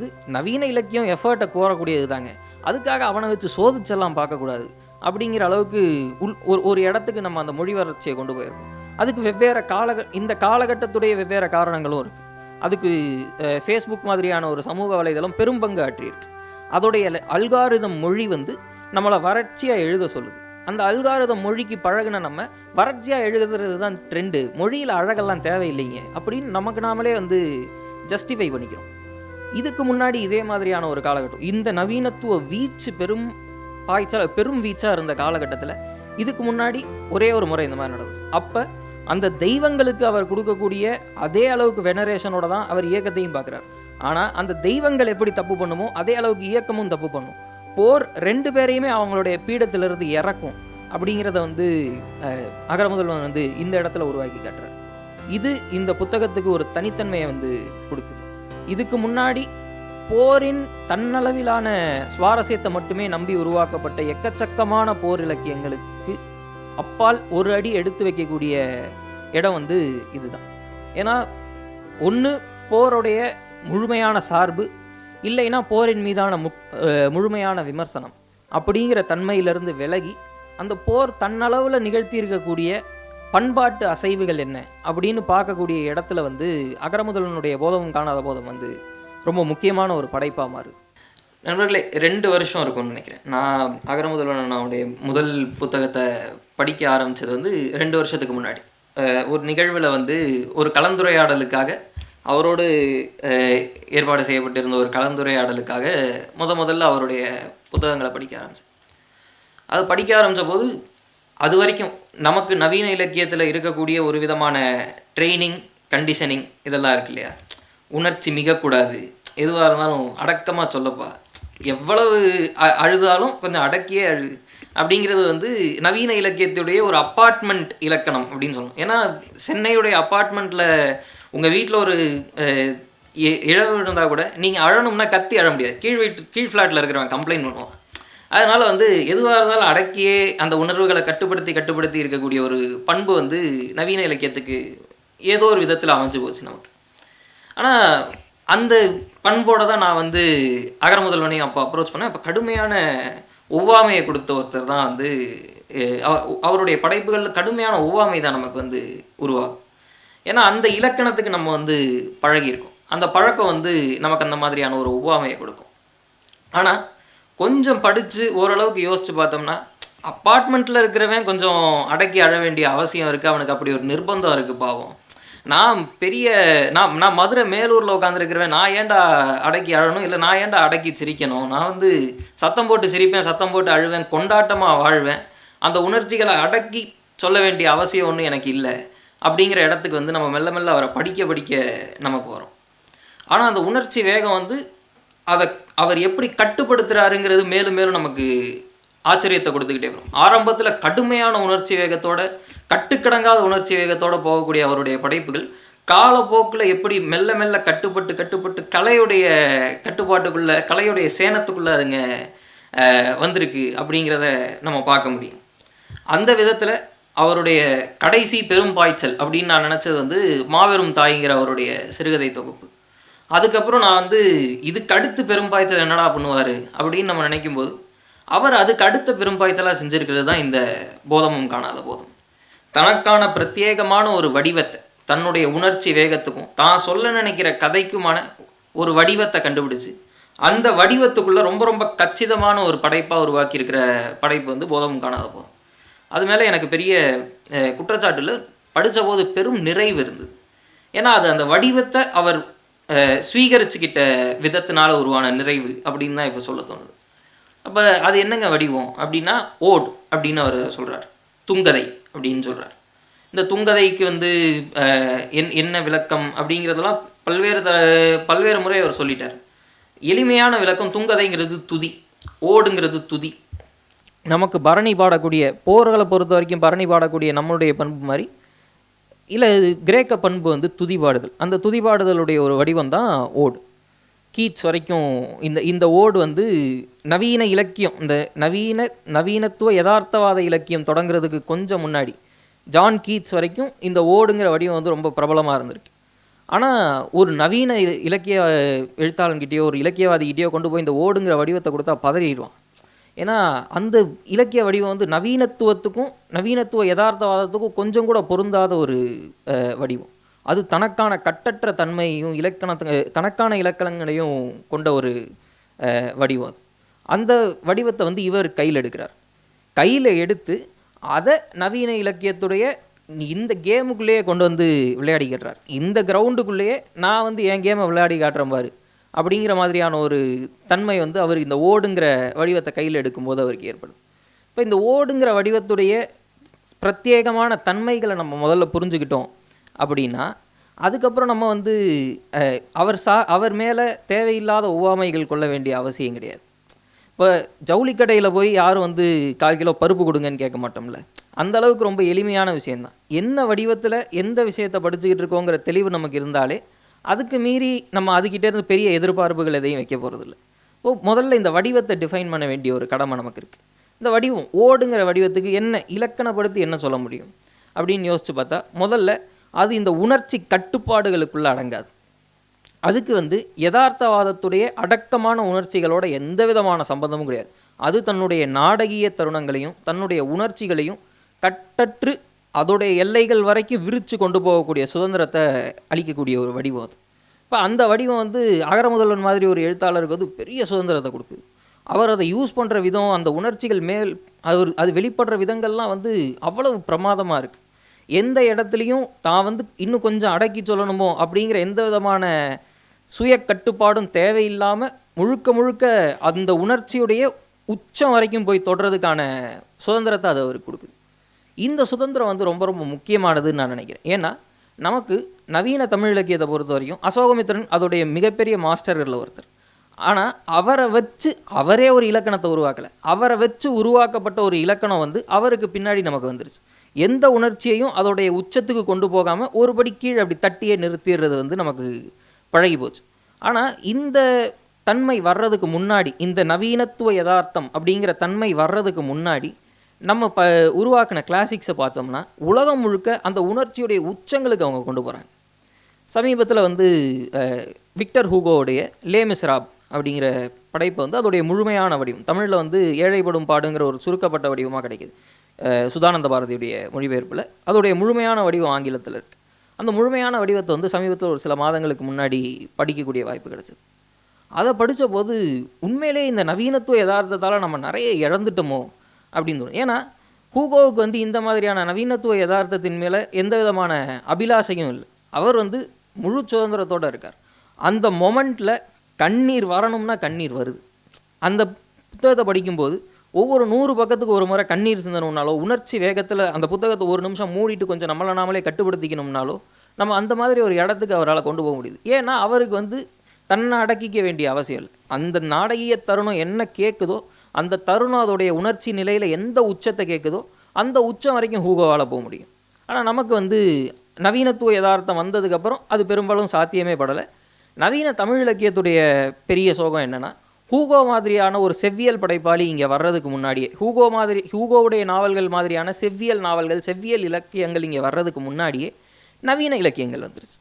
இது நவீன இலக்கியம் எஃபர்ட்டை கோரக்கூடியது தாங்க அதுக்காக அவனை வச்சு சோதிச்செல்லாம் பார்க்கக்கூடாது. அப்படிங்கிற அளவுக்கு உள் ஒரு ஒரு இடத்துக்கு நம்ம அந்த மொழி வளர்ச்சியை கொண்டு போயிருக்கோம். அதுக்கு வெவ்வேறு கால இந்த காலகட்டத்துடைய வெவ்வேறு காரணங்களும் இருக்குது அதுக்கு ஃபேஸ்புக் மாதிரியான ஒரு சமூக வலைதளம் பெரும்பங்கு ஆற்றியிருக்கு. அதோடைய அல்காரிதம் மொழி வந்து நம்மளை வறட்சியாக எழுத சொல்லுது. அந்த அல்காரிதம் மொழிக்கு பழகுன நம்ம வறட்சியாக எழுதுறது தான் ட்ரெண்டு மொழியில் அழகெல்லாம் தேவையில்லைங்க. அப்படின்னு நமக்கு நாமளே வந்து ஜஸ்டிஃபை பண்ணிக்கிறோம். இதுக்கு முன்னாடி இதே மாதிரியான ஒரு காலகட்டம். இந்த நவீனத்துவ வீச்சு பெரும் பாய்ச்சல் பெரும் வீச்சாக இருந்த காலகட்டத்தில் இதுக்கு முன்னாடி ஒரே ஒரு முறை இந்த மாதிரி நடந்துச்சு. அப்போ அந்த தெய்வங்களுக்கு அவர் கொடுக்கக்கூடிய அதே அளவுக்கு வெனரேஷனோட தான் அவர் இயக்கத்தையும் பார்க்குறாரு. ஆனால் அந்த தெய்வங்கள் எப்படி தப்பு பண்ணுமோ அதே அளவுக்கு இயக்கமும் தப்பு பண்ணும். போர் ரெண்டு பேரையுமே அவங்களுடைய பீடத்திலிருந்து இறக்கும் அப்படிங்கிறத வந்து அஹ், அகரமுதல்வன் வந்து இந்த இடத்துல உருவாக்கி காட்டுறார். இது இந்த புத்தகத்துக்கு ஒரு தனித்தன்மையை வந்து கொடுக்குது. இதுக்கு முன்னாடி போரின் தன்னளவிலான சுவாரஸ்யத்தை மட்டுமே நம்பி உருவாக்கப்பட்ட எக்கச்சக்கமான போர் இலக்கியங்களுக்கு அப்பால் ஒரு அடி எடுத்து வைக்கக்கூடிய இடம் வந்து இதுதான். ஏன்னா ஒன்று போருடைய முழுமையான சார்பு இல்லைன்னா போரின் மீதான மு முழுமையான விமர்சனம் அப்படிங்கிற தன்மையிலிருந்து விலகி அந்த போர் தன்னளவில் நிகழ்த்தி இருக்கக்கூடிய பண்பாட்டு அசைவுகள் என்ன அப்படின்னு பார்க்கக்கூடிய இடத்துல வந்து அகரமுதலனுடைய போதமும் காணாத போதம் வந்து ரொம்ப முக்கியமான ஒரு படைப்பாக மாறுது நண்பர்களே ரெண்டு வருஷம் இருக்கும்னு நினைக்கிறேன். நான் அகரமுதல்வனுடைய முதல் புத்தகத்தை படிக்க ஆரம்பித்தது வந்து ரெண்டு வருஷத்துக்கு முன்னாடி. ஒரு நிகழ்வில் வந்து ஒரு கலந்துரையாடலுக்காக அவரோடு ஏற்பாடு செய்யப்பட்டிருந்த ஒரு கலந்துரையாடலுக்காக முத முதல்ல அவருடைய புத்தகங்களை படிக்க ஆரம்பித்தேன் அது படிக்க ஆரம்பித்த போது அது வரைக்கும் நமக்கு நவீன இலக்கியத்தில் இருக்கக்கூடிய ஒரு விதமான ட்ரைனிங் கண்டிஷனிங் இதெல்லாம் இருக்கு இல்லையா? உணர்ச்சி மிகக்கூடாது. எதுவாக இருந்தாலும் அடக்கமாக சொல்லப்பா. எவ்வளவு அ- அழுதாலும் கொஞ்சம் அடக்கியே அழு. அப்படிங்கிறது வந்து நவீன இலக்கியத்துடைய ஒரு அப்பார்ட்மெண்ட் இலக்கணம் அப்படின்னு சொல்லணும். ஏன்னா சென்னையுடைய அப்பார்ட்மெண்ட்டில் உங்கள் வீட்டில் ஒரு இ- இழவு இருந்தால் கூட நீங்கள் அழணும்னா கத்தி அழ முடியாது. கீழ் வீட்டு கீழ் ஃப்ளாட்டில் இருக்கிறவன் கம்ப்ளைண்ட் பண்ணுவான். அதனால் வந்து எதுவாக இருந்தாலும் அடக்கியே அந்த உணர்வுகளை கட்டுப்படுத்தி கட்டுப்படுத்தி இருக்கக்கூடிய ஒரு பண்பு வந்து நவீன இலக்கியத்துக்கு ஏதோ ஒரு விதத்தில் அமைஞ்சு போச்சு நமக்கு. ஆனால் அந்த பண்போட தான் நான் வந்து அகர முதல்வனையும் அப்போ அப்ரோச் பண்ணேன். அப்போ கடுமையான ஒவ்வாமையை கொடுத்த ஒருத்தர் தான் வந்து அவருடைய படைப்புகளில் கடுமையான ஒவ்வாமை தான் நமக்கு வந்து உருவாகும். ஏன்னா அந்த இலக்கணத்துக்கு நம்ம வந்து பழகியிருக்கோம். அந்த பழக்கம் வந்து நமக்கு அந்த மாதிரியான ஒரு ஒவ்வாமையை கொடுக்கும். ஆனால் கொஞ்சம் படித்து ஓரளவுக்கு யோசித்து பார்த்தோம்னா அப்பார்ட்மெண்ட்டில் இருக்கிறவன் கொஞ்சம் அடக்கி அழ வேண்டிய அவசியம் இருக்குது அவனுக்கு அப்படி ஒரு நிர்பந்தம் இருக்குது பாவம். நான் பெரிய நான் நான் மதுரை மேலூரில் உட்காந்துருக்கிறவன் நான் ஏன்டா அடக்கி அழணும்? இல்லை நான் ஏன்டா அடக்கி சிரிக்கணும்? நான் வந்து சத்தம் போட்டு சிரிப்பேன் சத்தம் போட்டு அழுவேன் கொண்டாட்டமாக வாழ்வேன். அந்த உணர்ச்சிகளை அடக்கி சொல்ல வேண்டிய அவசியம் ஒன்றும் எனக்கு இல்லை. அப்படிங்கிற இடத்துக்கு வந்து நம்ம மெல்ல மெல்ல அவரை படிக்க படிக்க நம்ம போகிறோம் ஆனால் அந்த உணர்ச்சி வேகம் வந்து அதை அவர் எப்படி கட்டுப்படுத்துகிறாருங்கிறது மேலும் மேலும் நமக்கு ஆச்சரியத்தை கொடுத்துக்கிட்டே வரும். ஆரம்பத்தில் கடுமையான உணர்ச்சி வேகத்தோட கட்டுக்கடங்காத உணர்ச்சி வேகத்தோடு போகக்கூடிய அவருடைய படைப்புகள் காலப்போக்கில் எப்படி மெல்ல மெல்ல கட்டுப்பட்டு கட்டுப்பட்டு கலையுடைய கட்டுப்பாட்டுக்குள்ளே கலையுடைய சேனத்துக்குள்ளே அதுங்க வந்திருக்கு அப்படிங்கிறத நம்ம பார்க்க முடியும். அந்த விதத்தில் அவருடைய கடைசி பெரும் பாய்ச்சல் அப்படின்னு நான் நினச்சது வந்து மாபெரும் தாய்ங்கிற அவருடைய சிறுகதை தொகுப்பு. அதுக்கப்புறம் நான் வந்து இதுக்கு அடுத்து பெரும்பாய்ச்சல் என்னடா பண்ணுவார்? அப்படின்னு நம்ம நினைக்கும்போது அவர் அதுக்கு அடுத்த பெரும்பாய்ச்சலாக செஞ்சுருக்கிறது தான் இந்த போதமும் காணாத போதும். தனக்கான பிரத்யேகமான ஒரு வடிவத்தை தன்னுடைய உணர்ச்சி வேகத்துக்கும் தான் சொல்ல நினைக்கிற கதைக்குமான ஒரு வடிவத்தை கண்டுபிடிச்சு அந்த வடிவத்துக்குள்ளே ரொம்ப ரொம்ப கச்சிதமான ஒரு படைப்பாக உருவாக்கி இருக்கிற படைப்பு வந்து போதமும் காணாத போதும். அது மேலே எனக்கு பெரிய குற்றச்சாட்டில் படித்த போது பெரும் நிறைவு இருந்தது. ஏன்னா அது அந்த வடிவத்தை அவர் ஸ்வீகரிச்சுக்கிட்ட விதத்தினால உருவான நிறைவு அப்படின்னு தான் இப்போ சொல்ல தோணுது. அப்போ அது என்னங்க வடிவம்? அப்படின்னா ஓட் அப்படின்னு அவர் சொல்கிறார் துங்கதை அப்படின்னு சொல்கிறார் இந்த துங்கதைக்கு வந்து என் என்ன விளக்கம் அப்படிங்கிறதெல்லாம் பல்வேறு த பல்வேறு முறை அவர் சொல்லிட்டார். எளிமையான விளக்கம் துங்கதைங்கிறது துதி ஓடுங்கிறது துதி. நமக்கு பரணி பாடக்கூடிய போர்களை பொறுத்த வரைக்கும் பரணி பாடக்கூடிய நம்மளுடைய பண்பு மாதிரி இல்லை கிரேக்க பண்பு வந்து துதிபாடுதல். அந்த துதிபாடுதலுடைய ஒரு வடிவம் தான் ஓடு. கீட்ஸ் வரைக்கும் இந்த இந்த ஓடு வந்து நவீன இலக்கியம். இந்த நவீன நவீனத்துவ யதார்த்தவாத இலக்கியம் தொடங்குறதுக்கு கொஞ்சம் முன்னாடி. ஜான் கீட்ஸ் வரைக்கும் இந்த ஓடுங்கிற வடிவம் வந்து ரொம்ப பிரபலமாக இருந்திருக்கு. ஆனால் ஒரு நவீன இலக்கிய எழுத்தாளன்கிட்டயோ ஒரு இலக்கியவாதிகிட்டேயோ கொண்டு போய் இந்த ஓடுங்கிற வடிவத்தை கொடுத்தா பதறிடுவான். ஏன்னா அந்த இலக்கிய வடிவம் வந்து நவீனத்துவத்துக்கும் நவீனத்துவ யதார்த்தவாதத்துக்கும் கொஞ்சம் கூட பொருந்தாத ஒரு வடிவம். அது தனக்கான கட்டற்ற தன்மையையும் இலக்கணத்து தனக்கான இலக்கணங்களையும் கொண்ட ஒரு வடிவம் அது. அந்த வடிவத்தை வந்து இவர் கையில் எடுக்கிறார். கையில் எடுத்து அதை நவீன இலக்கியத்துடைய இந்த கேமுக்குள்ளேயே கொண்டு வந்து விளையாடிக்கிறார் இந்த கிரவுண்டுக்குள்ளேயே நான் வந்து என் கேமை விளையாடி காட்டுறேன் பாரு. அப்படிங்கிற மாதிரியான ஒரு தன்மை வந்து அவர் இந்த ஓடுங்கிற வடிவத்தை கையில் எடுக்கும்போது அவருக்கு ஏற்படும். இப்போ இந்த ஓடுங்கிற வடிவத்துடைய பிரத்யேகமான தன்மைகளை நம்ம முதல்ல புரிஞ்சுக்கிட்டோம் அப்படின்னா அதுக்கப்புறம் நம்ம வந்து அவர் சா அவர் மேலே தேவையில்லாத ஒவ்வாமைகள் கொள்ள வேண்டிய அவசியம் கிடையாது. இப்போ ஜவுளிக்கடையில் போய் யாரும் வந்து கால் கிலோ பருப்பு கொடுங்கன்னு கேட்க மாட்டோம்ல. அந்த அளவுக்கு ரொம்ப எளிமையான விஷயம்தான். என்ன வடிவத்தில் எந்த விஷயத்தை படிச்சுக்கிட்டு இருக்கோங்கிற தெளிவு நமக்கு இருந்தாலே அதுக்கு மீறி நம்ம அதுக்கிட்டே இருந்து பெரிய எதிர்பார்ப்புகள் எதையும் வைக்க போகிறதில்ல இப்போ முதல்ல இந்த வடிவத்தை டிஃபைன் பண்ண வேண்டிய ஒரு கடமை நமக்கு இருக்குது இந்த வடிவம் ஓடுங்கிற வடிவத்துக்கு என்ன இலக்கணப்படுத்தி என்ன சொல்ல முடியும்? அப்படின்னு யோசிச்சு பார்த்தா முதல்ல அது இந்த உணர்ச்சி கட்டுப்பாடுகளுக்குள்ளே அடங்காது. அதுக்கு வந்து யதார்த்தவாதத்துடைய அடக்கமான உணர்ச்சிகளோட எந்த விதமான சம்பந்தமும் கிடையாது. அது தன்னுடைய நாடகீய தருணங்களையும் தன்னுடைய உணர்ச்சிகளையும் கட்டற்று அதோடைய எல்லைகள் வரைக்கும் விரித்து கொண்டு போகக்கூடிய சுதந்திரத்தை அளிக்கக்கூடிய ஒரு வடிவம் அது. இப்போ அந்த வடிவம் வந்து அகர முதல்வன் மாதிரி ஒரு எழுத்தாளருக்கு வந்து பெரிய சுதந்திரத்தை கொடுக்குது. அவர் அதை யூஸ் பண்ணுற விதம் அந்த உணர்ச்சிகள் மேல் அவர் அது வெளிப்படுற விதங்கள்லாம் வந்து அவ்வளவு பிரமாதமாக இருக்குது எந்த இடத்துலையும் தான் வந்து இன்னும் கொஞ்சம் அடக்கி சொல்லணுமோ அப்படிங்கிற எந்த விதமான சுய கட்டுப்பாடும் தேவையில்லாமல் முழுக்க முழுக்க அந்த உணர்ச்சியுடைய உச்சம் வரைக்கும் போய் தொடுறதுக்கான சுதந்திரத்தை அது அவருக்கு கொடுக்குது. இந்த சுதந்திரம் வந்து ரொம்ப ரொம்ப முக்கியமானதுன்னு நான் நினைக்கிறேன். ஏன்னா நமக்கு நவீன தமிழ் இலக்கியத்தை பொறுத்த வரைக்கும் அசோகமித்திரன் அதோடைய மிகப்பெரிய மாஸ்டர்களில் ஒருத்தர். ஆனால் அவரை வச்சு அவரே ஒரு இலக்கணத்தை உருவாக்கலை. அவரை வச்சு உருவாக்கப்பட்ட ஒரு இலக்கணம் வந்து அவருக்கு பின்னாடி நமக்கு வந்துருச்சு. எந்த உணர்ச்சியையும் அதோடைய உச்சத்துக்கு கொண்டு போகாமல் ஒருபடி கீழே அப்படி தட்டியே நிறுத்திடுறது வந்து நமக்கு பழகி போச்சு. ஆனால் இந்த தன்மை வர்றதுக்கு முன்னாடி இந்த நவீனத்துவ யதார்த்தம் அப்படிங்கிற தன்மை வர்றதுக்கு முன்னாடி நம்ம ப உருவாக்கின கிளாசிக்ஸை பார்த்தோம்னா உலகம் முழுக்க அந்த உணர்ச்சியுடைய உச்சங்களுக்கு அவங்க கொண்டு போகிறாங்க சமீபத்தில் வந்து விக்டர் ஹூகோவுடைய லே மிஸ்ராப் அப்படிங்கிற படைப்பு வந்து அதோடைய முழுமையான வடிவம். தமிழில் வந்து ஏழைப்படும் பாடுங்கிற ஒரு சுருக்கப்பட்ட வடிவமாக கிடைக்குது. சுதானந்த பாரதியுடைய மொழிபெயர்ப்பில். அதோடைய முழுமையான வடிவம் ஆங்கிலத்தில் இருக்குது அந்த முழுமையான வடிவத்தை வந்து சமீபத்தில் ஒரு சில மாதங்களுக்கு முன்னாடி படிக்கக்கூடிய வாய்ப்பு கிடச்சிது. அதை படித்த போது உண்மையிலே இந்த நவீனத்துவ யதார்த்தத்தால் நம்ம நிறைய இழந்துட்டோமோ? அப்படின்னு தோணும். ஏன்னா ஹூகோவுக்கு வந்து இந்த மாதிரியான நவீனத்துவ யதார்த்தத்தின் மேலே எந்த விதமான அபிலாஷையும் இல்லை. அவர் வந்து முழு சுதந்திரத்தோடு இருக்கார். அந்த மொமெண்ட்டில் கண்ணீர் வரணும்னா கண்ணீர் வருது. அந்த புத்தகத்தை படிக்கும்போது ஒவ்வொரு நூறு பக்கத்துக்கு ஒரு முறை கண்ணீர் சிந்தணும்னாலோ உணர்ச்சி வேகத்தில் அந்த புத்தகத்தை ஒரு நிமிஷம் மூடிட்டு கொஞ்சம் நம்மளை நாமளே கட்டுப்படுத்திக்கணும்னாலோ நம்ம அந்த மாதிரி ஒரு இடத்துக்கு அவரால் கொண்டு போக முடியுது. ஏன்னா அவருக்கு வந்து தன்னை அடக்கிக்க வேண்டிய அவசியம் இல்லை. அந்த நாடகீய தருணம் என்ன கேட்குதோ அந்த தருணம் அதோடைய உணர்ச்சி நிலையில் எந்த உச்சத்தை கேட்குதோ அந்த உச்சம் வரைக்கும் ஹூகோவால் போக முடியும். ஆனால் நமக்கு வந்து நவீனத்துவ யதார்த்தம் வந்ததுக்கப்புறம் அது பெரும்பாலும் சாத்தியமே படலை. நவீன தமிழ் இலக்கியத்துடைய பெரிய சோகம் என்னென்னா ஹூகோ மாதிரியான ஒரு செவ்வியல் படைப்பாளி இங்கே வர்றதுக்கு முன்னாடியே ஹூகோ மாதிரி ஹூகோவுடைய நாவல்கள் மாதிரியான செவ்வியல் நாவல்கள் செவ்வியல் இலக்கியங்கள் இங்கே வர்றதுக்கு முன்னாடியே நவீன இலக்கியங்கள் வந்துருச்சு.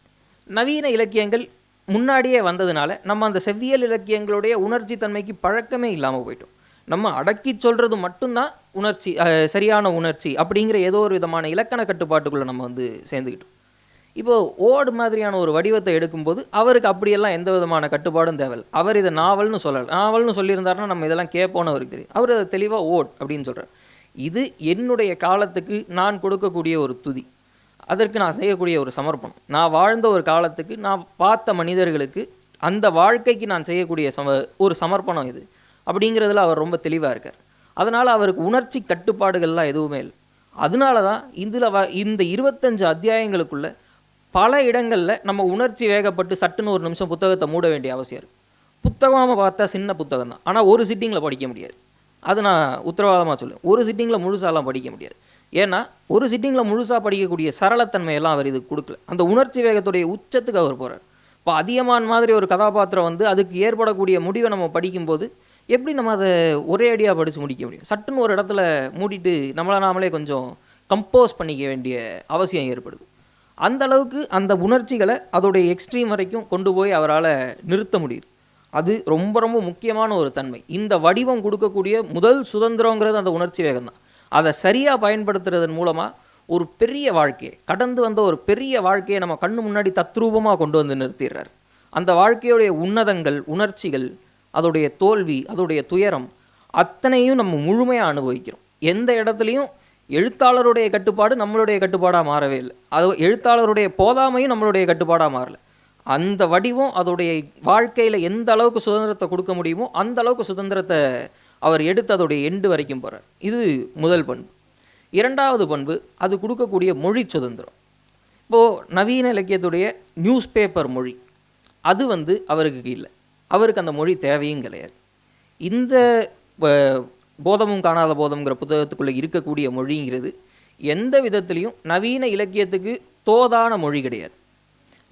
நவீன இலக்கியங்கள் முன்னாடியே வந்ததுனால நம்ம அந்த செவ்வியல் இலக்கியங்களுடைய உணர்ச்சி தன்மைக்கு பழக்கமே இல்லாமல் போயிட்டோம். நம்ம அடக்கி சொல்கிறது மட்டும்தான் உணர்ச்சி சரியான உணர்ச்சி அப்படிங்கிற ஏதோ ஒரு விதமான இலக்கண கட்டுப்பாட்டுக்குள்ளே நம்ம வந்து சேர்ந்துக்கிட்டோம் இப்போ ஓடு மாதிரியான ஒரு வடிவத்தை எடுக்கும்போது அவருக்கு அப்படியெல்லாம் எந்த விதமான கட்டுப்பாடும் தேவையில்லை. அவர் இதை நாவல்னு சொல்லலை. நாவல்னு சொல்லியிருந்தாருன்னா நம்ம இதெல்லாம் கேட்போன்னு அவருக்கு தெரியும். அவர் அதை தெளிவாக ஓட் அப்படின்னு சொல்கிறார் இது என்னுடைய காலத்துக்கு நான் கொடுக்கக்கூடிய ஒரு துதி. அதற்கு நான் செய்யக்கூடிய ஒரு சமர்ப்பணம். நான் வாழ்ந்த ஒரு காலத்துக்கு நான் பார்த்த மனிதர்களுக்கு அந்த வாழ்க்கைக்கு நான் செய்யக்கூடிய சம ஒரு சமர்ப்பணம் இது. அப்படிங்கிறதுல அவர் ரொம்ப தெளிவாக இருக்கார். அதனால் அவருக்கு உணர்ச்சி கட்டுப்பாடுகள்லாம் எதுவுமே இல்லை. அதனால தான் இதில் வ இந்த இருபத்தஞ்சு அத்தியாயங்களுக்குள்ள பல இடங்களில் நம்ம உணர்ச்சி வேகப்பட்டு சட்டுன்னு ஒரு நிமிஷம் புத்தகத்தை மூட வேண்டிய அவசியம் இருக்குது புத்தகமாக பார்த்தா சின்ன புத்தகம் தான். ஆனால் ஒரு சிட்டிங்கில் படிக்க முடியாது. அது நான் உத்தரவாதமாக சொல்லுவேன். ஒரு சிட்டிங்கில் முழுசாலாம் படிக்க முடியாது. ஏன்னா ஒரு சிட்டிங்கில் முழுசாக படிக்கக்கூடிய சரளத்தன்மையெல்லாம் அவர் இதுக்கு கொடுக்கல. அந்த உணர்ச்சி வேகத்துடைய உச்சத்துக்கு அவர் போகிறார் இப்போ அதியமான் மாதிரி ஒரு கதாபாத்திரம் வந்து அதுக்கு ஏற்படக்கூடிய முடிவை நம்ம படிக்கும்போது எப்படி நம்ம அதை ஒரே அடியாக படித்து முடிக்க முடியும்? சட்டுன்னு ஒரு இடத்துல மூடிட்டு நம்மளை நாமளே கொஞ்சம் கம்போஸ் பண்ணிக்க வேண்டிய அவசியம் ஏற்படுது. அந்த அளவுக்கு அந்த உணர்ச்சிகளை அதோடைய எக்ஸ்ட்ரீம் வரைக்கும் கொண்டு போய் அவரால் நிறுத்த முடியுது. அது ரொம்ப ரொம்ப முக்கியமான ஒரு தன்மை. இந்த வடிவம் கொடுக்கக்கூடிய முதல் சுதந்திரங்கிறது அந்த உணர்ச்சி வேகம் தான் அதை சரியாக பயன்படுத்துறதன் மூலமாக ஒரு பெரிய வாழ்க்கையை கடந்து வந்த ஒரு பெரிய வாழ்க்கையை நம்ம கண்ணு முன்னாடி தத்ரூபமாக கொண்டு வந்து நிறுத்திடுறார். அந்த வாழ்க்கையுடைய உன்னதங்கள் உணர்ச்சிகள் அதோடைய தோல்வி அதோடைய துயரம் அத்தனையும் நம்ம முழுமையாக அனுபவிக்கிறோம். எந்த இடத்துலையும் எழுத்தாளருடைய கட்டுப்பாடு நம்மளுடைய கட்டுப்பாடாக மாறவே இல்லை. அது எழுத்தாளருடைய போதாமையும் நம்மளுடைய கட்டுப்பாடாக மாறல. அந்த வடிவம் அதோடைய வாழ்க்கையில் எந்த அளவுக்கு சுதந்திரத்தை கொடுக்க முடியுமோ அந்த அளவுக்கு சுதந்திரத்தை அவர் எடுத்து அதோடைய எண்டு வரைக்கும் போகிறார் இது முதல் பண்பு. இரண்டாவது பண்பு அது கொடுக்கக்கூடிய மொழி சுதந்திரம். இப்போது நவீன இலக்கியத்துடைய நியூஸ் பேப்பர் மொழி. அது வந்து அவருக்கு இல்லை அவருக்கு அந்த மொழி தேவையும் கிடையாது. இந்த போதமும் காணாத போதம்ங்கிற புத்தகத்துக்குள்ளே இருக்கக்கூடிய மொழிங்கிறது எந்த விதத்துலேயும் நவீன இலக்கியத்துக்கு தோதான மொழி கிடையாது.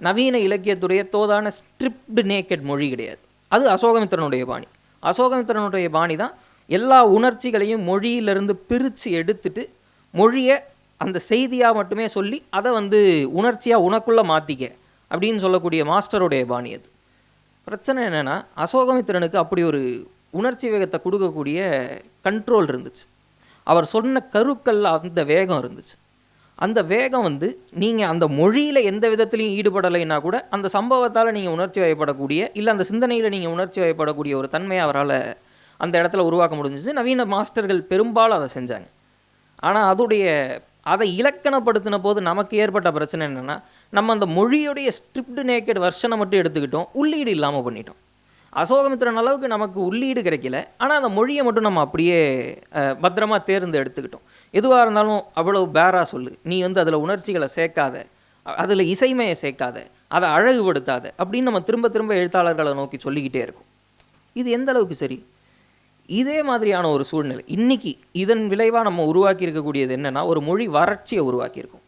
நவீன இலக்கியத்துடைய தோதான ஸ்ட்ரிப்டு நேக்கட் மொழி கிடையாது. அது அசோகமித்திரனுடைய பாணி. அசோகமித்திரனுடைய பாணி தான் எல்லா உணர்ச்சிகளையும் மொழியிலிருந்து பிரித்து எடுத்துட்டு மொழியை அந்த செய்தியாக மட்டுமே சொல்லி அதை வந்து உணர்ச்சியாக உனக்குள்ளே மாற்றிக்க அப்படின்னு சொல்லக்கூடிய மாஸ்டருடைய பாணி அது. பிரச்சனை என்னென்னா அசோகமித்திரனுக்கு அப்படி ஒரு உணர்ச்சி வேகத்தை கொடுக்கக்கூடிய கண்ட்ரோல் இருந்துச்சு. அவர் சொன்ன கருக்களில் அந்த வேகம் இருந்துச்சு. அந்த வேகம் வந்து நீங்கள் அந்த மொழியில் எந்த விதத்துலையும் ஈடுபடலைன்னா கூட அந்த சம்பவத்தால் நீங்கள் உணர்ச்சி வயப்படக்கூடிய இல்லை அந்த சிந்தனையில் நீங்கள் உணர்ச்சி வயப்படக்கூடிய ஒரு தன்மையை அவரால் அந்த இடத்துல உருவாக்க முடிஞ்சிச்சு. நவீன மாஸ்டர்கள் பெரும்பாலும் அதை செஞ்சாங்க. ஆனால் அதோடைய அதை இலக்கணப்படுத்தின போது நமக்கு ஏற்பட்ட பிரச்சனை என்னென்னா நம்ம அந்த மொழியுடைய ஸ்ட்ரிப்டு நேக்கட் வெர்ஷனை மட்டும் எடுத்துக்கிட்டோம் உள்ளீடு இல்லாமல் பண்ணிட்டோம். அசோகமித்திரன் அளவுக்கு நமக்கு உள்ளீடு கிடைக்கல. ஆனால் அந்த மொழியை மட்டும் நம்ம அப்படியே பத்திரமாக பத்திரமா தேர்ந்து எடுத்துக்கிட்டோம். எதுவாக இருந்தாலும் அவ்வளோ பேராக சொல்லு. நீ வந்து அதில் உணர்ச்சிகளை சேர்க்காத. அதில் இசைமையை சேர்க்காத. அதை அழகுபடுத்தாத அப்படின்னு நம்ம திரும்ப திரும்ப எழுத்தாளர்களை நோக்கி சொல்லிக்கிட்டே இருக்கும். இது எந்த அளவுக்கு சரி? இதே மாதிரியான ஒரு சூழ்நிலை. இன்னைக்கு இதன் விளைவாக நம்ம உருவாக்கி இருக்கக்கூடியது ஒரு மொழி வறட்சியை உருவாக்கியிருக்கோம்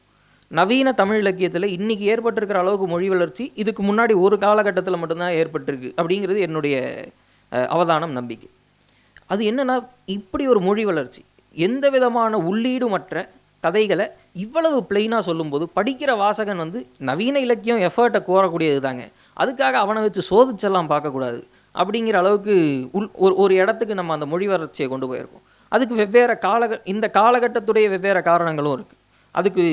நவீன தமிழ் இலக்கியத்தில் இன்றைக்கி ஏற்பட்டிருக்கிற அளவுக்கு மொழி வளர்ச்சி இதுக்கு முன்னாடி ஒரு காலகட்டத்தில் மட்டும்தான் ஏற்பட்டிருக்கு அப்படிங்கிறது என்னுடைய அவதானம் நம்பிக்கை. அது என்னென்னா இப்படி ஒரு மொழி வளர்ச்சி எந்த விதமான உள்ளீடுமற்ற கதைகளை இவ்வளவு பிளெயினாக சொல்லும்போது படிக்கிற வாசகன் வந்து நவீன இலக்கியம் எஃபர்ட்டை கோரக்கூடியது தாங்க அதுக்காக அவனை வச்சு சோதிச்செல்லாம் பார்க்கக்கூடாது அப்படிங்கிற அளவுக்கு உள் ஒரு ஒரு இடத்துக்கு நம்ம அந்த மொழி வளர்ச்சியை கொண்டு போயிருக்கோம். அதுக்கு வெவ்வேறு கால இந்த காலகட்டத்துடைய வெவ்வேறு காரணங்களும் இருக்குது அதுக்கு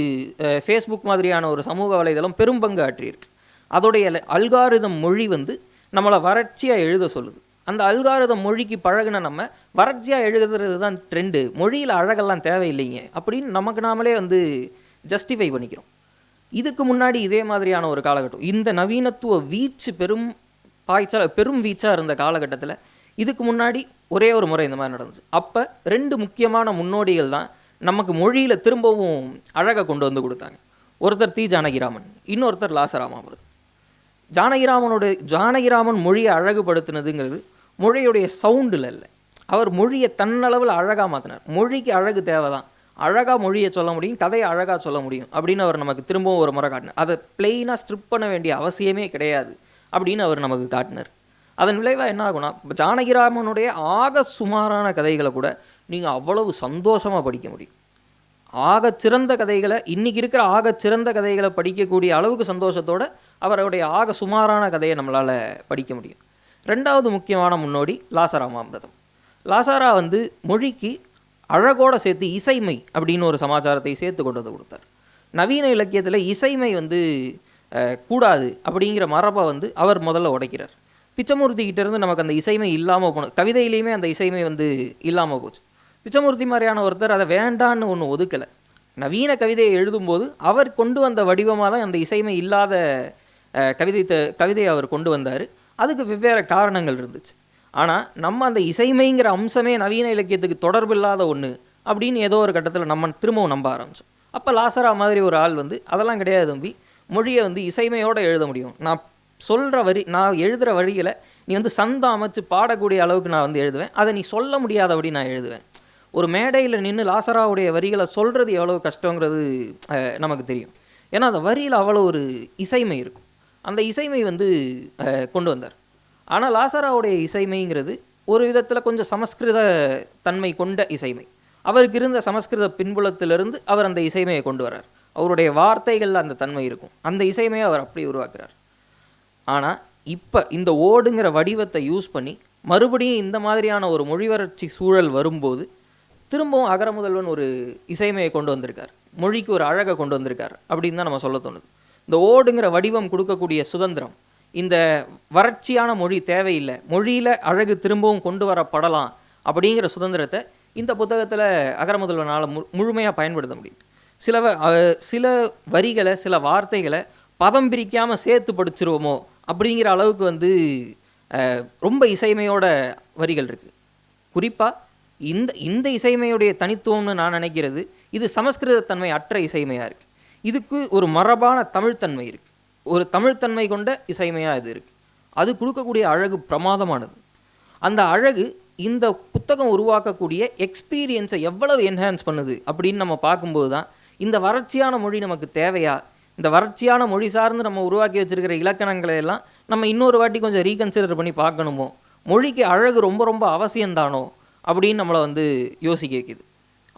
ஃபேஸ்புக் மாதிரியான ஒரு சமூக வலைதளம் பெரும்பங்கு ஆற்றியிருக்கு. அதோடைய அல்காரிதம் மொழி வந்து நம்மளை வறட்சியாக எழுத சொல்லுது. அந்த அல்காரிதம் மொழிக்கு பழகுன நம்ம வறட்சியாக எழுதுறது தான் ட்ரெண்டு. மொழியில் அழகெல்லாம் தேவையில்லைங்க அப்படின்னு நமக்கு நாமளே வந்து ஜஸ்டிஃபை பண்ணிக்கிறோம். இதுக்கு முன்னாடி இதே மாதிரியான ஒரு காலகட்டம். இந்த நவீனத்துவ வீச்சு பெரும் பாய்ச்சல் பெரும் வீச்சாக இருந்த காலகட்டத்தில் இதுக்கு முன்னாடி ஒரே ஒரு முறை இந்த மாதிரி நடந்துச்சு. அப்போ ரெண்டு முக்கியமான முன்னோடிகள் தான் நமக்கு மொழியில் திரும்பவும் அழகை கொண்டு வந்து கொடுத்தாங்க. ஒருத்தர் தி. ஜானகிராமன் இன்னொருத்தர் லாசராமாமிரதம் ஜானகிராமனோட ஜானகிராமன் மொழியை அழகுபடுத்தினதுங்கிறது மொழியுடைய சவுண்டில் இல்லை அவர் மொழியை தன்னளவில் அழகாக மாற்றினார் மொழிக்கு அழகு தேவை தான் அழகாக மொழியை சொல்ல முடியும் கதையை அழகாக சொல்ல முடியும் அப்படின்னு அவர் நமக்கு திரும்பவும் ஒரு முறை காட்டினார். அதை பிளெயினாக ஸ்ட்ரிப் பண்ண வேண்டிய அவசியமே கிடையாது அப்படின்னு அவர் நமக்கு காட்டினார். அதன் விளைவாக என்ன ஆகும்னா ஜானகிராமனுடைய ஆக சுமாரான கதைகளை கூட நீங்கள் அவ்வளவு சந்தோஷமாக படிக்க முடியும். ஆகச் சிறந்த கதைகளை இன்றைக்கி இருக்கிற ஆகச் சிறந்த கதைகளை படிக்கக்கூடிய அளவுக்கு சந்தோஷத்தோடு அவருடைய ஆக சுமாரான கதையை நம்மளால் படிக்க முடியும். ரெண்டாவது முக்கியமான முன்னோடி லாசராமாமிரதம். லாசாரா வந்து மொழிக்கு அழகோட சேர்த்து இசைமை அப்படின்னு ஒரு சமாச்சாரத்தை சேர்த்து கொண்டு வந்து கொடுத்தார். நவீன இலக்கியத்தில் இசைமை வந்து கூடாது அப்படிங்கிற மரபை வந்து அவர் முதல்ல உடைக்கிறார். பிச்சமூர்த்தி நமக்கு அந்த இசைமை இல்லாமல் போன கவிதையிலையுமே அந்த இசைமை வந்து இல்லாமல் போச்சு. பிச்சமூர்த்தி மாதிரியான ஒருத்தர் அதை வேண்டான்னு ஒன்று ஒதுக்கலை. நவீன கவிதையை எழுதும்போது அவர் கொண்டு வந்த வடிவமாக தான் அந்த இசைமை இல்லாத கவிதை த- கவிதையை அவர் கொண்டு வந்தார். அதுக்கு வெவ்வேறு காரணங்கள் இருந்துச்சு. ஆனால் நம்ம அந்த இசைமைங்கிற அம்சமே நவீன இலக்கியத்துக்கு தொடர்பு இல்லாத ஒன்று அப்படின்னு ஏதோ ஒரு கட்டத்தில் நம்ம திரும்பவும் நம்ப ஆரம்பித்தோம் அப்போ லாசரா மாதிரி ஒரு ஆள் வந்து அதெல்லாம் கிடையாது தம்பி. மொழியை வந்து இசைமையோடு எழுத முடியும். நான் சொல்கிற வரி நான் எழுதுகிற வழியில் நீ வந்து சந்தம் அமைச்சு பாடக்கூடிய அளவுக்கு நான் வந்து எழுதுவேன். அதை நீ சொல்ல முடியாதபடி நான் எழுதுவேன். ஒரு மேடையில் நின்று லாசராவுடைய வரிகளை சொல்கிறது எவ்வளோ கஷ்டங்கிறது நமக்கு தெரியும். ஏன்னா அந்த வரியில் அவ்வளோ ஒரு இசைமை இருக்கும். அந்த இசைமை வந்து கொண்டு வந்தார். ஆனால் லாசராவுடைய இசைமைங்கிறது ஒரு விதத்தில் கொஞ்சம் சமஸ்கிருத தன்மை கொண்ட இசைமை. அவருக்கு இருந்த சமஸ்கிருத பின்புலத்திலிருந்து அவர் அந்த இசைமையை கொண்டு வரார் அவருடைய வார்த்தைகளில் அந்த தன்மை இருக்கும். அந்த இசையமையை அவர் அப்படி உருவாக்குறார். ஆனால் இப்போ இந்த ஓடுங்கிற வடிவத்தை யூஸ் பண்ணி மறுபடியும் இந்த மாதிரியான ஒரு மொழிவறட்சி சூழல் வரும்போது திரும்பவும் அகர முதல்வன் ஒரு இசைமையை கொண்டு வந்திருக்கார். மொழிக்கு ஒரு அழகை கொண்டு வந்திருக்கார் அப்படின்னு தான் நம்ம சொல்ல தோணுது. இந்த ஓடுங்கிற வடிவம் கொடுக்கக்கூடிய சுதந்திரம் இந்த வறட்சியான மொழி தேவையில்லை மொழியில் அழகு திரும்பவும் கொண்டு வரப்படலாம் அப்படிங்கிற சுதந்திரத்தை இந்த புத்தகத்தில் அகர முதல்வனால் மு முழுமையாக பயன்படுத்த முடியும். சில சில வரிகளை சில வார்த்தைகளை பதம் பிரிக்காமல் சேர்த்து படிச்சிருவோமோ அப்படிங்கிற அளவுக்கு வந்து ரொம்ப இசைமையோட வரிகள் இருக்குது குறிப்பாக இந்த இந்த இசைமையுடைய தனித்துவம்னு நான் நினைக்கிறது இது சமஸ்கிருதத்தன்மை அற்ற இசைமையாக இருக்குது இதுக்கு ஒரு மரபான தமிழ்த்தன்மை இருக்குது ஒரு தமிழ்த்தன்மை கொண்ட இசைமையாக இது இருக்குது அது கொடுக்கக்கூடிய அழகு பிரமாதமானது. அந்த அழகு இந்த புத்தகம் உருவாக்கக்கூடிய எக்ஸ்பீரியன்ஸை எவ்வளவு என்ஹான்ஸ் பண்ணுது அப்படின்னு நம்ம பார்க்கும்போது தான் இந்த வறட்சியான மொழி நமக்கு தேவையா? இந்த வறட்சியான மொழி சார்ந்து நம்ம உருவாக்கி வச்சுருக்கிற இலக்கணங்களை எல்லாம் நம்ம இன்னொரு வாட்டி கொஞ்சம் ரீகன்சிடர் பண்ணி பார்க்கணுமோ? மொழிக்கு அழகு ரொம்ப ரொம்ப அவசியம்தானோ? அப்படின்னு நம்மளை வந்து யோசிக்க வைக்குது.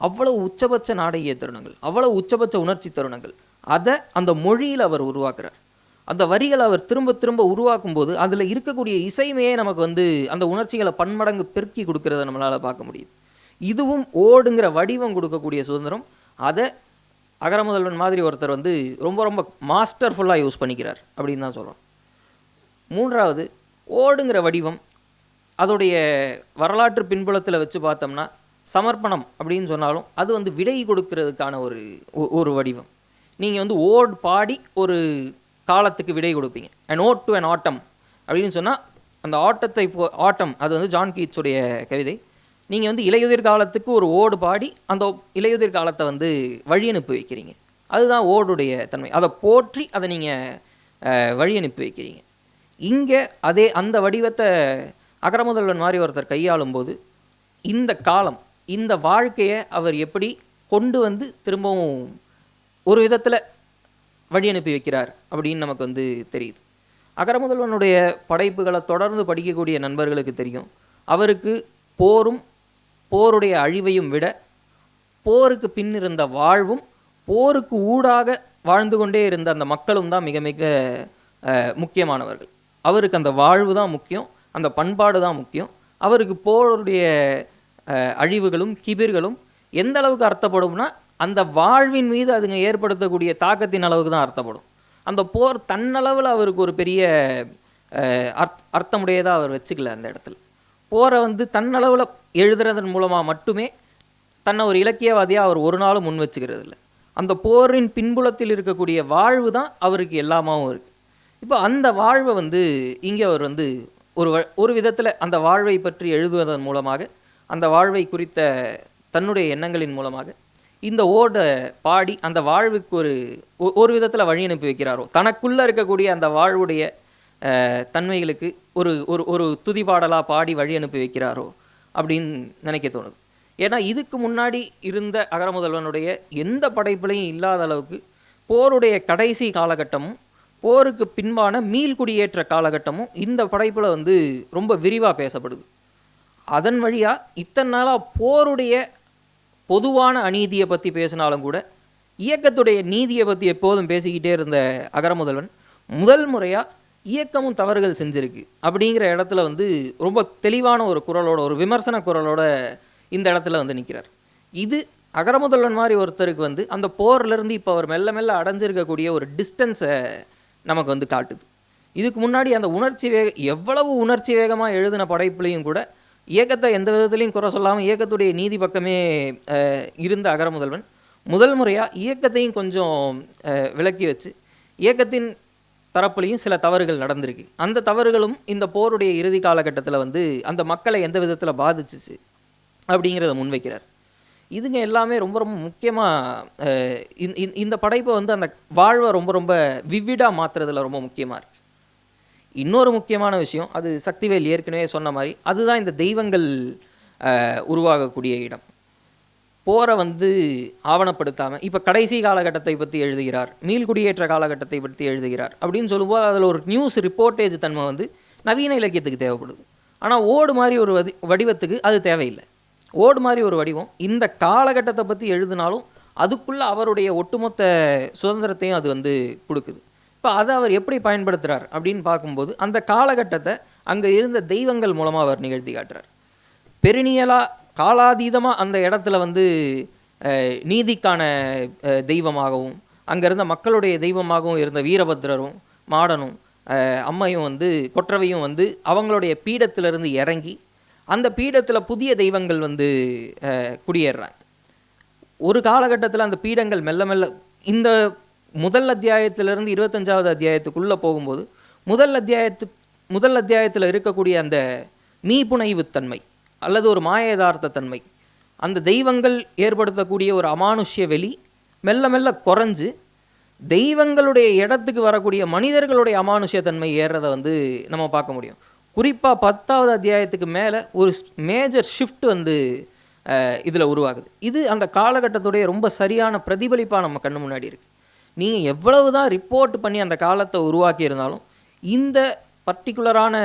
அவ்வளவு உச்சபட்ச நாடகிய தருணங்கள் அவ்வளோ உச்சபட்ச உணர்ச்சி தருணங்கள் அதை அந்த மொழியில் அவர் உருவாக்குறார். அந்த வரிகளை அவர் திரும்ப திரும்ப உருவாக்கும் போது அதில் இருக்கக்கூடிய இசைமையே நமக்கு வந்து அந்த உணர்ச்சிகளை பன்மடங்கு பெருக்கி கொடுக்கறத நம்மளால் பார்க்க முடியுது. இதுவும் ஓடுங்கிற வடிவம் கொடுக்கக்கூடிய சுதந்திரம். அதை அகர முதல்வன் மாதிரி ஒருத்தர் வந்து ரொம்ப ரொம்ப மாஸ்டர்ஃபுல்லாக யூஸ் பண்ணிக்கிறார் அப்படின்னு தான் சொல்கிறோம் மூன்றாவது ஓடுங்கிற வடிவம் அதோடைய வரலாற்று பின்புலத்தில் வச்சு பார்த்தோம்னா சமர்ப்பணம் அப்படின்னு சொன்னாலும் அது வந்து விடை கொடுக்கறதுக்கான ஒரு ஒ- ஒரு வடிவம். நீங்கள் வந்து ஓட் பாடி ஒரு காலத்துக்கு விடை கொடுப்பீங்க. And ode to an autumn அப்படின்னு சொன்னால் அந்த ஆட்டத்தை போ ஆட்டம் அது வந்து ஜான் கீட்ஸுடைய கவிதை. நீங்கள் வந்து இலையுதிர் காலத்துக்கு ஒரு ஓடு பாடி அந்த இலையுதிர் காலத்தை வந்து வழி அனுப்பி வைக்கிறீங்க. அதுதான் ஓடுடைய தன்மை. அதை போற்றி அதை நீங்கள் வழி அனுப்பி வைக்கிறீங்க. இங்கே அதே அந்த வடிவத்தை அகரமுதல்வன் மாதிரி ஒருத்தர் கையாளும் போது இந்த காலம் இந்த வாழ்க்கையை அவர் எப்படி கொண்டு வந்து திரும்பவும் ஒரு விதத்தில் வழி அனுப்பி வைக்கிறார் அப்படின்னு நமக்கு வந்து தெரியுது. அகரமுதல்வனுடைய படைப்புகளை தொடர்ந்து படிக்கக்கூடிய நண்பர்களுக்கு தெரியும். அவருக்கு போரும் போருடைய அழிவையும் விட போருக்கு பின் இருந்த வாழ்வும் போருக்கு ஊடாக வாழ்ந்து கொண்டே இருந்த அந்த மக்களும் தான் மிக மிக முக்கியமானவர்கள். அவருக்கு அந்த வாழ்வு தான் முக்கியம். அந்த பண்பாடு தான் முக்கியம். அவருக்கு போருடைய அழிவுகளும் கிபிர்களும் எந்த அளவுக்கு அர்த்தப்படும்னா அந்த வாழ்வின் மீது அதுங்க ஏற்படுத்தக்கூடிய தாக்கத்தின் அளவுக்கு தான் அர்த்தப்படும். அந்த போர் தன்னளவில் அவருக்கு ஒரு பெரிய அர்த் அர்த்தமுடையதாக அவர் வச்சுக்கல அந்த இடத்துல. போரை வந்து தன்னளவில் எழுதுறதன் மூலமாக மட்டுமே தன்னை ஒரு இலக்கியவாதியாக அவர் ஒரு நாளும் முன் வச்சுக்கிறது இல்லை அந்த போரின் பின்புலத்தில் இருக்கக்கூடிய வாழ்வு தான் அவருக்கு எல்லாமாவும் இருக்குது இப்போ அந்த வாழ்வை வந்து இங்கே அவர் வந்து ஒரு வ- ஒரு விதத்தில் அந்த வாழ்வை பற்றி எழுதுவதன் மூலமாக அந்த வாழ்வை குறித்த தன்னுடைய எண்ணங்களின் மூலமாக இந்த ஓடை பாடி அந்த வாழ்வுக்கு ஒரு ஒரு விதத்தில் வழி அனுப்பி வைக்கிறாரோ? தனக்குள்ளே இருக்கக்கூடிய அந்த வாழ்வுடைய தன்மைகளுக்கு ஒரு ஒரு ஒரு துதி பாடலாக பாடி வழி அனுப்பி வைக்கிறாரோ? அப்படின்னு நினைக்க தோணுது. ஏன்னா இதுக்கு முன்னாடி இருந்த அகரமுதல்வனுடைய எந்த படைப்புலையும் இல்லாத அளவுக்கு போருடைய கடைசி காலகட்டமும் போருக்கு பின்பான மீள்குடியேற்ற காலகட்டமும் இந்த படைப்பில் வந்து ரொம்ப விரிவாக பேசப்படுது. அதன் வழியாக இத்தனை நாளாக போருடைய பொதுவான அநீதியை பற்றி பேசினாலும் கூட இயக்கத்துடைய நீதியை பற்றி எப்போதும் பேசிக்கிட்டே இருந்த அகரமுதல்வன் முதல் முறையாக இயக்கமும் தவறுகள் செஞ்சிருக்கு அப்படிங்கிற இடத்துல வந்து ரொம்ப தெளிவான ஒரு குரலோட ஒரு விமர்சன குரலோட இந்த இடத்துல வந்து நிற்கிறார் இது அகரமுதல்வன் மாதிரி ஒருத்தருக்கு வந்து அந்த போர்லேருந்து இப்போ அவர் மெல்ல மெல்ல அடைஞ்சிருக்கக்கூடிய ஒரு டிஸ்டன்ஸை நமக்கு வந்து காட்டுது. இதுக்கு முன்னாடி அந்த உணர்ச்சி வேக எவ்வளவு உணர்ச்சி வேகமாக எழுதின படைப்புலையும் கூட இயக்கத்தை எந்த விதத்துலையும் குறை சொல்லாமல் இயக்கத்துடைய நீதி பக்கமே இருந்த அகர முதல்வன் முதல் முறையாக இயக்கத்தையும் கொஞ்சம் விளக்கி விலக்கி வச்சு இயக்கத்தின் தரப்புலையும் சில தவறுகள் நடந்திருக்கு. அந்த தவறுகளும் இந்த போருடைய இறுதி காலகட்டத்தில் வந்து அந்த மக்களை எந்த விதத்தில் பாதிச்சுச்சு அப்படிங்கிறத முன்வைக்கிறார். இதுங்க எல்லாமே ரொம்ப ரொம்ப முக்கியமாக இந்த படைப்பை வந்து அந்த வாழ்வை ரொம்ப ரொம்ப விவிடாக மாற்றுறதுல ரொம்ப முக்கியமாக இருக்குது இன்னொரு முக்கியமான விஷயம் அது சக்திவேல் ஏற்கனவே சொன்ன மாதிரி அதுதான் இந்த தெய்வங்கள் உருவாகக்கூடிய இடம். போரை வந்து ஆவணப்படுத்தாமல் இப்போ கடைசி காலகட்டத்தை பற்றி எழுதுகிறார் மீள்குடியேற்ற காலகட்டத்தை பற்றி எழுதுகிறார் அப்படின்னு சொல்லும்போது அதில் ஒரு நியூஸ் ரிப்போர்ட்டேஜ் தன்மை வந்து நவீன இலக்கியத்துக்கு தேவைப்படுது. ஆனால் ஓடு மாதிரி ஒரு வடிவத்துக்கு அது தேவையில்லை. ஓடு மாதிரி ஒரு வடிவம். இந்த காலகட்டத்தை பற்றி எழுதினாலும் அதுக்குள்ளே அவருடைய ஒட்டுமொத்த சுதந்திரத்தையும் அது வந்து கொடுக்குது. இப்போ அதை அவர் எப்படி பயன்படுத்துகிறார் அப்படின்னு பார்க்கும்போது அந்த காலகட்டத்தை அங்கே இருந்த தெய்வங்கள் மூலமாக அவர் நிகழ்த்தி காட்டுறார். பெருநியலாக காலாதீதமாக அந்த இடத்துல வந்து நீதிக்கான தெய்வமாகவும் அங்கே இருந்த மக்களுடைய தெய்வமாகவும் இருந்த வீரபத்ரரும் மாடனும் அம்மையும் வந்து கொற்றவையும் வந்து அவங்களுடைய பீடத்திலிருந்து இறங்கி அந்த பீடத்தில் புதிய தெய்வங்கள் வந்து அஹ், குடியேறுறாங்க ஒரு காலகட்டத்தில் அந்த பீடங்கள் மெல்ல மெல்ல இந்த முதல் அத்தியாயத்திலிருந்து இருபத்தஞ்சாவது அத்தியாயத்துக்குள்ளே போகும்போது முதல் அத்தியாயத்து முதல் அத்தியாயத்தில் இருக்கக்கூடிய அந்த மீபுனைவுத்தன்மை அல்லது ஒரு மாயதார்த்த தன்மை அந்த தெய்வங்கள் ஏற்படுத்தக்கூடிய ஒரு அமானுஷ்ய வெளி மெல்ல மெல்ல குறைஞ்சு தெய்வங்களுடைய இடத்துக்கு வரக்கூடிய மனிதர்களுடைய அமானுஷ்ய தன்மை ஏறுறதை வந்து நம்ம பார்க்க முடியும். குறிப்பாக பத்தாவது அத்தியாயத்துக்கு மேலே ஒரு மேஜர் ஷிஃப்ட் வந்து இதில் உருவாகுது. இது அந்த காலகட்டத்துடைய ரொம்ப சரியான பிரதிபலிப்பாக நம்ம கண்ணு முன்னாடி இருக்குது நீங்கள் எவ்வளவு தான் ரிப்போர்ட் பண்ணி அந்த காலத்தை உருவாக்கியிருந்தாலும் இந்த பர்டிகுலரான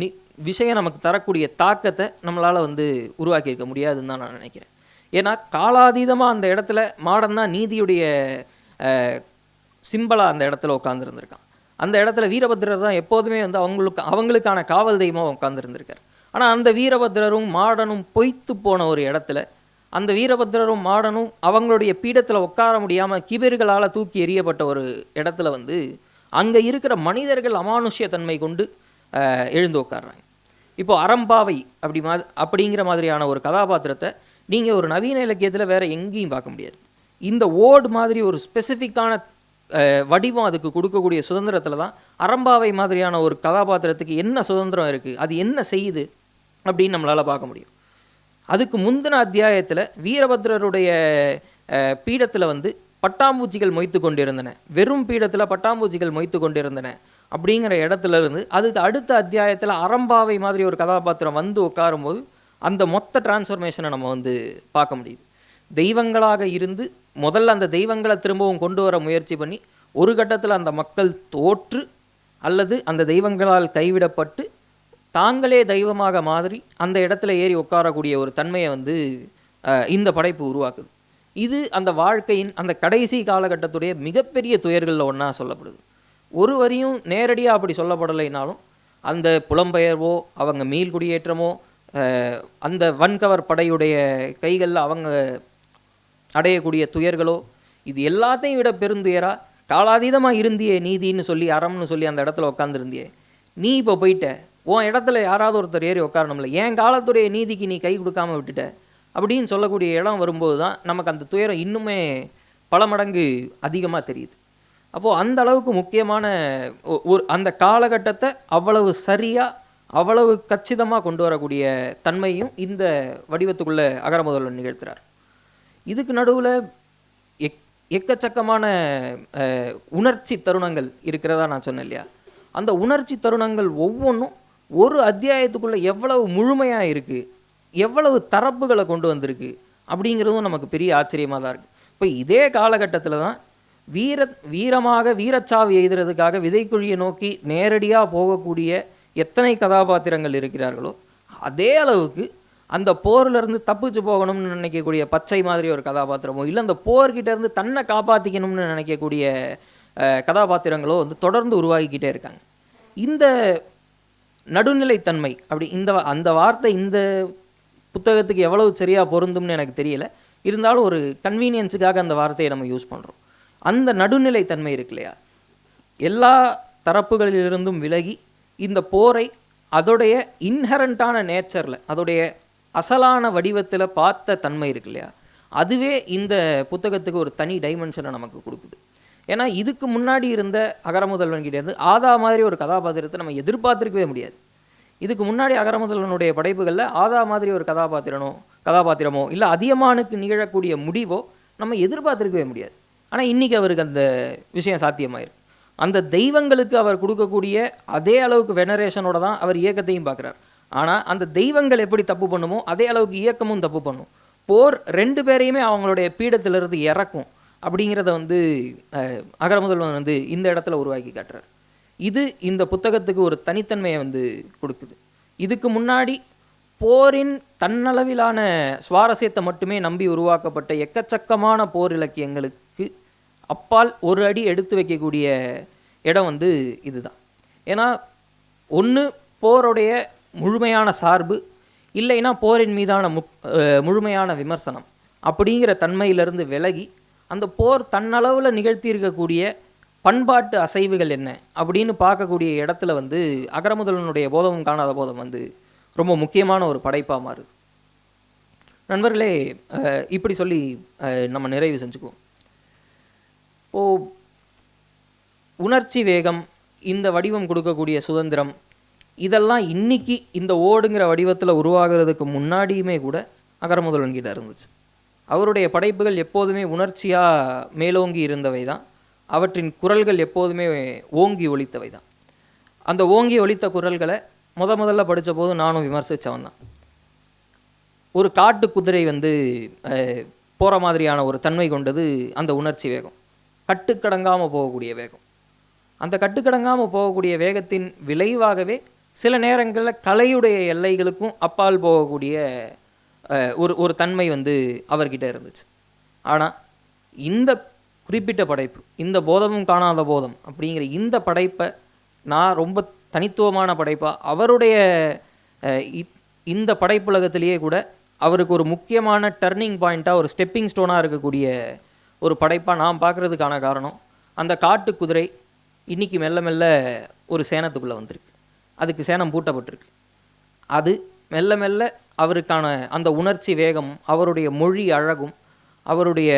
நி விஷயம் நமக்கு தரக்கூடிய தாக்கத்தை நம்மளால் வந்து உருவாக்கியிருக்க முடியாதுன்னு தான் நான் நினைக்கிறேன். ஏன்னா காலாதீதமாக அந்த இடத்துல மாடன் தான் நீதியுடைய சிம்பிளாக அந்த இடத்துல உட்காந்துருந்துருக்கான் அந்த இடத்துல வீரபத்ரர் தான் எப்போதுமே வந்து அவங்களுக்கு அவங்களுக்கான காவல் தெய்வமாக உட்காந்துருந்துருக்கார் ஆனால் அந்த வீரபத்ரரும் மாடனும் பொய்த்து போன ஒரு இடத்துல அந்த வீரபத்ரரும் மாடனும் அவங்களுடைய பீடத்தில் உட்கார முடியாமல் கிபர்களால் தூக்கி எறியப்பட்ட ஒரு இடத்துல வந்து அங்கே இருக்கிற மனிதர்கள் அமானுஷ்ய தன்மை கொண்டு எழுந்து உட்கார்றாங்க. இப்போ அறம்பாவை அப்படி மா அப்படிங்கிற மாதிரியான ஒரு கதாபாத்திரத்தை நீங்கள் ஒரு நவீன இலக்கியத்தில் வேற எங்கேயும் பார்க்க முடியாது. இந்த ஓடு மாதிரி ஒரு ஸ்பெசிஃபிக்கான வடிவம் அதுக்கு கொடுக்கக்கூடிய சுதந்திரத்தில் தான் அறம்பாவை மாதிரியான ஒரு கதாபாத்திரத்துக்கு என்ன சுதந்திரம் இருக்குது அது என்ன செய்யுது? அப்படின்னு நம்மளால் பார்க்க முடியும். அதுக்கு முந்தின அத்தியாயத்தில் வீரபத்ரருடைய பீடத்தில் வந்து பட்டாம்பூச்சிகள் மொய்த்து கொண்டிருந்தன. வெறும் பீடத்தில் பட்டாம்பூச்சிகள் மொய்த்து கொண்டிருந்தன அப்படிங்கிற இடத்துல இருந்து அதுக்கு அடுத்த அத்தியாயத்தில் அறம்பாவை மாதிரி ஒரு கதாபாத்திரம் வந்து உட்காரும்போது அந்த மொத்த டிரான்ஸ்ஃபர்மேஷனை நம்ம வந்து பார்க்க முடியுது. தெய்வங்களாக இருந்து முதல்ல அந்த தெய்வங்களை திரும்பவும் கொண்டு வர முயற்சி பண்ணி ஒரு கட்டத்தில் அந்த மக்கள் தோற்று அல்லது அந்த தெய்வங்களால் கைவிடப்பட்டு தாங்களே தெய்வமாக மாதிரி அந்த இடத்துல ஏறி உட்காரக்கூடிய ஒரு தன்மையை வந்து இந்த படைப்பு உருவாக்குது. இது அந்த வாழ்க்கையின் அந்த கடைசி காலகட்டத்துடைய மிகப்பெரிய துயர்களில் ஒன்றா சொல்லப்படுது. ஒரு வரியும் நேரடியாக அப்படி சொல்லப்படலைனாலும் அந்த புலம்பெயர்வோ அவங்க மீள் குடியேற்றமோ அந்த வன்கவர் படையுடைய கைகளில் அவங்க அடையக்கூடிய துயர்களோ இது எல்லாத்தையும் விட பெருந்துயரா? காலாதீதமாக இருந்தியே நீதின்னு சொல்லி அறம்னு சொல்லி அந்த இடத்துல உட்காந்துருந்தியே நீ இப்போ போயிட்ட உன் இடத்துல யாராவது ஒருத்தர் ஏறி உட்காரணும்ல என் காலத்துடைய நீதிக்கு நீ கை கொடுக்காம விட்டுட்ட அப்படின்னு சொல்லக்கூடிய இடம் வரும்போது தான் நமக்கு அந்த துயரம் இன்னுமே பல மடங்கு அதிகமாக தெரியுது. அப்போது அந்த அளவுக்கு முக்கியமான ஒ- ஒரு அந்த காலகட்டத்தை அவ்வளவு சரியாக அவ்வளவு கச்சிதமாக கொண்டு வரக்கூடிய தன்மையும் இந்த வடிவத்துக்குள்ளே அகரமுதல்வன் நிகழ்த்துறார். இதுக்கு நடுவில் எக் எக்கச்சக்கமான உணர்ச்சி தருணங்கள் இருக்கிறதா நான் சொன்னேன் இல்லையா? அந்த உணர்ச்சி தருணங்கள் ஒவ்வொன்றும் ஒரு அத்தியாயத்துக்குள்ளே எவ்வளவு முழுமையாக இருக்குது எவ்வளவு தரப்புகளை கொண்டு வந்திருக்கு அப்படிங்கிறதும் நமக்கு பெரிய ஆச்சரியமாக தான் இருக்குது இப்போ இதே காலகட்டத்தில் தான் வீர வீரமாக வீரச்சாவு எய்துறதுக்காக விதைக்குழியை நோக்கி நேரடியாக போகக்கூடிய எத்தனை கதாபாத்திரங்கள் இருக்கிறார்களோ அதே அளவுக்கு அந்த போர்லேருந்து தப்பிச்சு போகணும்னு நினைக்கக்கூடிய பச்சை மாதிரி ஒரு கதாபாத்திரமோ இல்லை அந்த போர்கிட்டேருந்து தன்னை காப்பாற்றிக்கணும்னு நினைக்கக்கூடிய கதாபாத்திரங்களோ வந்து தொடர்ந்து உருவாகிக்கிட்டே இருக்காங்க. இந்த நடுநிலைத்தன்மை அப்படி இந்த அந்த வார்த்தை இந்த புத்தகத்துக்கு எவ்வளவு சரியாக பொருந்தும்னு எனக்கு தெரியல. இருந்தாலும் ஒரு கன்வீனியன்ஸுக்காக அந்த வார்த்தையை நம்ம யூஸ் பண்ணுறோம் அந்த நடுநிலைத்தன்மை இருக்கு இல்லையா? எல்லா தரப்புகளிலிருந்தும் விலகி இந்த போரை அதோடைய இன்ஹரண்ட்டான நேச்சரில் அதோடைய அசலான வடிவத்தில் பார்த்த தன்மை இருக்கு இல்லையா? அதுவே இந்த புத்தகத்துக்கு ஒரு தனி டைமென்ஷனை நமக்கு கொடுக்குது. ஏன்னா இதுக்கு முன்னாடி இருந்த அகரமுதல்வன் கிட்டேருந்து ஆதா மாதிரி ஒரு கதாபாத்திரத்தை நம்ம எதிர்பார்த்திருக்கவே முடியாது. இதுக்கு முன்னாடி அகரமுதல்வனுடைய படைப்புகளில் ஆதா மாதிரி ஒரு கதாபாத்திரனோ கதாபாத்திரமோ இல்லை அதியமானுக்கு நிகழக்கூடிய முடிவோ நம்ம எதிர்பார்த்துருக்கவே முடியாது. ஆனால் இன்றைக்கி அவருக்கு அந்த விஷயம் சாத்தியமாயிருக்கு. அந்த தெய்வங்களுக்கு அவர் கொடுக்கக்கூடிய அதே அளவுக்கு வெனரேஷனோட தான் அவர் இயக்கத்தையும் பார்க்குறார். ஆனால் அந்த தெய்வங்கள் எப்படி தப்பு பண்ணுமோ அதே அளவுக்கு இயக்கமும் தப்பு பண்ணும். போர் ரெண்டு பேரையுமே அவங்களுடைய பீடத்திலிருந்து இறக்கும் அப்படிங்கிறத வந்து அஹ், அகரமுதல்வன் வந்து இந்த இடத்துல உருவாக்கி காட்டுறார். இது இந்த புத்தகத்துக்கு ஒரு தனித்தன்மையை வந்து கொடுக்குது. இதுக்கு முன்னாடி போரின் தன்னளவிலான சுவாரஸ்யத்தை மட்டுமே நம்பி உருவாக்கப்பட்ட எக்கச்சக்கமான போர் இலக்கியங்களுக்கு அப்பால் ஒரு அடி எடுத்து வைக்கக்கூடிய இடம் வந்து இதுதான். ஏன்னா ஒன்று போருடைய முழுமையான சார்பு இல்லைன்னா போரின் மீதான முக் முழுமையான விமர்சனம் அப்படிங்கிற தன்மையிலிருந்து விலகி அந்த போர் தன்னளவில் நிகழ்த்தி இருக்கக்கூடிய பண்பாட்டு அசைவுகள் என்ன அப்படின்னு பார்க்கக்கூடிய இடத்துல வந்து அகரமுதலனுடைய போதமும் காணாத போதம் வந்து ரொம்ப முக்கியமான ஒரு படைப்பாக மாறுது. நண்பர்களே இப்படி சொல்லி நம்ம நிறைவு செஞ்சுக்குவோம். ஓ உணர்ச்சி வேகம் இந்த வடிவம் கொடுக்கக்கூடிய சுதந்திரம் இதெல்லாம் இன்னைக்கு இந்த ஓடுங்கிற வடிவத்தில் உருவாகிறதுக்கு முன்னாடியுமே கூட அகரமுதல்வன் கிட்ட இருந்துச்சு. அவருடைய படைப்புகள் எப்போதுமே உணர்ச்சியாக மேலோங்கி இருந்தவை தான் அவற்றின் குரல்கள் எப்போதுமே ஓங்கி ஒலித்தவை தான் அந்த ஓங்கி ஒலித்த குரல்களை முத முதல்ல படித்த போது நானும் விமர்சித்தவன் தான் ஒரு காட்டு குதிரை வந்து போகிற மாதிரியான ஒரு தன்மை கொண்டது அந்த உணர்ச்சி வேகம். கட்டுக்கடங்காமல் போகக்கூடிய வேகம். அந்த கட்டுக்கடங்காமல் போகக்கூடிய வேகத்தின் விளைவாகவே சில நேரங்களில் கலையுடைய எல்லைகளுக்கும் அப்பால் போகக்கூடிய ஒரு ஒரு தன்மை வந்து அவர்கிட்ட இருந்துச்சு. ஆனால் இந்த குறிப்பிட்ட படைப்பு இந்த போதமும் காணாத போதம் அப்படிங்கிற இந்த படைப்பை நான் ரொம்ப தனித்துவமான படைப்பாக அவருடைய இ- இந்த படைப்புலகத்திலேயே கூட அவருக்கு ஒரு முக்கியமான டர்னிங் பாயிண்ட்டாக ஒரு ஸ்டெப்பிங் ஸ்டோனாக இருக்கக்கூடிய ஒரு படைப்பாக நான் பார்க்குறதுக்கான காரணம் அந்த காட்டு குதிரை இன்னைக்கு மெல்ல மெல்ல ஒரு சேனத்துக்குள்ளே வந்திருக்கு. அதுக்கு சேனம் பூட்டப்பட்டிருக்கு. அது மெல்ல மெல்ல அவருக்கான அந்த உணர்ச்சி வேகம் அவருடைய மொழி அழகும் அவருடைய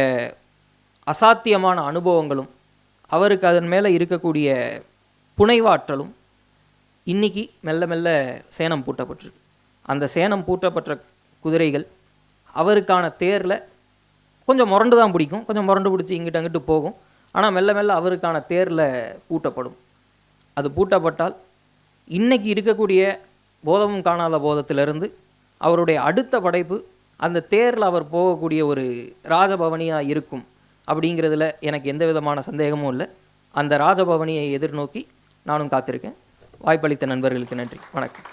அசாத்தியமான அனுபவங்களும் அவருக்கு அதன் மேலே இருக்கக்கூடிய புனைவாற்றலும் இன்னைக்கு மெல்ல மெல்ல சேனம் பூட்டப்பட்டிருக்கு. அந்த சேனம் பூட்டப்பட்ட குதிரைகள் அவருக்கான தேரில் கொஞ்சம் முரண்டு தான் பிடிக்கும். கொஞ்சம் முரண்டு பிடிச்சி இங்கிட்ட அங்கிட்டு போகும். ஆனால் மெல்ல மெல்ல அவருக்கான தேரில் பூட்டப்படும். அது பூட்டப்பட்டால் இன்றைக்கி இருக்கக்கூடிய போதமும் காணாத போதத்திலிருந்து அவருடைய அடுத்த படைப்பு அந்த தேரில் அவர் போகக்கூடிய ஒரு ராஜபவனியாக இருக்கும் அப்படிங்கிறதுல எனக்கு எந்த விதமான சந்தேகமும் இல்லை. அந்த ராஜபவனியை எதிர்நோக்கி நானும் காத்திருக்கேன். வாய்ப்பளித்த நண்பர்களுக்கு நன்றி. வணக்கம்.